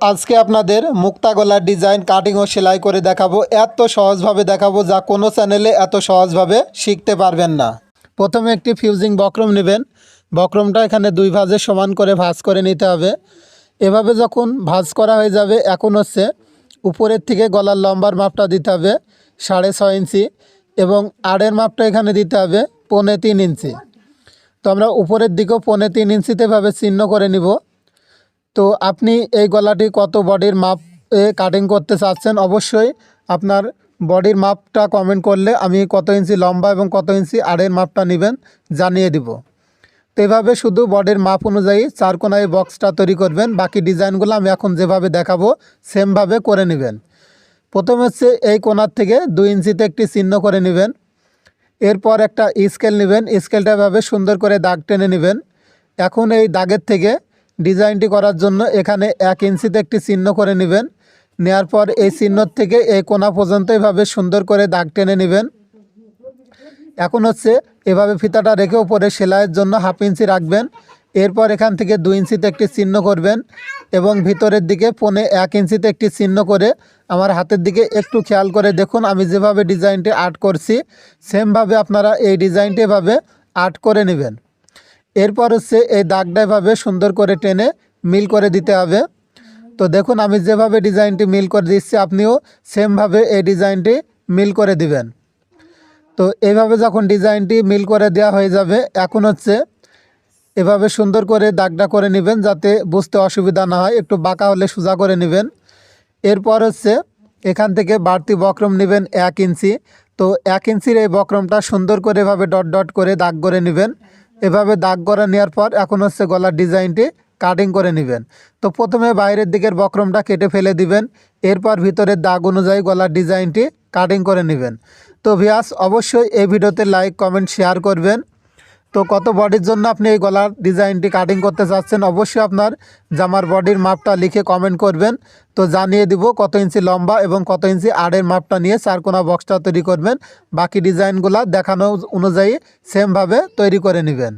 আজকে আপনাদের মুক্তা গলার ডিজাইন কাটিং ও সেলাই করে দেখাবো। এত সহজভাবে দেখাবো যা কোনো চ্যানেলে এত সহজভাবে শিখতে পারবেন না। প্রথমে একটি ফিউজিং বক্রম নেবেন। বক্রমটা এখানে দুই ভাজে সমান করে ভাঁজ করে নিতে হবে। এভাবে যখন ভাঁজ করা হয়ে যাবে, এখন হচ্ছে উপরের থেকে গলার লম্বার মাপটা দিতে হবে, সাড়ে ছয় ইঞ্চি এবং আড়ের মাপটা এখানে দিতে হবে, পৌনে তিন ইঞ্চি। তো আমরা উপরের দিকেও পৌনে তিন ইঞ্চিতে এভাবে চিহ্ন করে নিব। তো আপনি এই গলাটি কত বডির মাপ এ কাটিং করতে চাচ্ছেন? অবশ্যই আপনার বডির মাপটা কমেন্ট করলে আমি কত ইঞ্চি লম্বা এবং কত ইঞ্চি আড়ের মাপটা নেবেন জানিয়ে দিব। তো এভাবে শুধু বডির মাপ অনুযায়ী চার কোনায় বক্সটা তৈরি করবেন। বাকি ডিজাইনগুলো আমি এখন যেভাবে দেখাবো, সেমভাবে করে নেবেন। প্রথম হচ্ছে এই কোনার থেকে দুই ইঞ্চিতে একটি চিহ্ন করে নেবেন। এরপর একটা স্কেল নেবেন। স্কেলটা এভাবে সুন্দর করে দাগ টেনে নেবেন। এখন এই দাগের থেকে ডিজাইনটি করার জন্য এখানে এক ইঞ্চিতে একটি চিহ্ন করে নেবেন। নেওয়ার পর এই চিহ্নর থেকে এই কোনা পর্যন্ত এভাবে সুন্দর করে দাগ টেনে নেবেন। এখন হচ্ছে এভাবে ফিতাটা রেখে উপরে সেলাইয়ের জন্য হাফ ইঞ্চি রাখবেন। এরপর এখান থেকে দুই ইঞ্চিতে একটি চিহ্ন করবেন এবং ভিতরের দিকে পনে এক ইঞ্চিতে একটি চিহ্ন করে আমার হাতের দিকে একটু খেয়াল করে দেখুন, আমি যেভাবে ডিজাইনটি আর্ট করছি, সেমভাবে আপনারা এই ডিজাইনটি এভাবে আর্ট করে নেবেন। এরপর হচ্ছে এই দাগটা এভাবে সুন্দর করে টেনে মিল করে দিতে হবে। তো দেখুন, আমি যেভাবে ডিজাইনটি মিল করে দিচ্ছি, আপনিও সেমভাবে এই ডিজাইনটি মিল করে দিবেন। তো এইভাবে যখন ডিজাইনটি মিল করে দেওয়া হয়ে যাবে, এখন হচ্ছে এভাবে সুন্দর করে দাগটা করে নেবেন যাতে বুঝতে অসুবিধা না হয়, একটু বাঁকা হলে সোজা করে নেবেন। এরপর হচ্ছে এখান থেকে বাড়তি বক্রম নেবেন এক ইঞ্চি। তো এক ইঞ্চির এই বক্রমটা সুন্দর করে এভাবে ডট ডট করে দাগ করে নেবেন। এভাবে দাগ করে নেওয়ার পর এখন হচ্ছে গলার ডিজাইনটি কাটিং করে নেবেন। তো প্রথমে বাইরের দিকের বক্রমটা কেটে ফেলে দিবেন। এরপর ভিতরের দাগ অনুযায়ী গলার ডিজাইনটি কাটিং করে নেবেন। তো ভিয়াস অবশ্যই এই ভিডিওতে লাইক কমেন্ট শেয়ার করবেন। তো কত বডির জন্য আপনি এই গলার ডিজাইনটি কাটিং করতে চাচ্ছেন? অবশ্যই আপনার জামার বডির মাপটা লিখে কমেন্ট করবেন। তো জানিয়ে দিব কত ইঞ্চি লম্বা এবং কত ইঞ্চি আড়ের মাপটা নিয়ে চারকোনা বক্সটা তৈরি করবেন। বাকি ডিজাইনগুলো দেখানো অনুযায়ী সেমভাবে তৈরি করে নেবেন।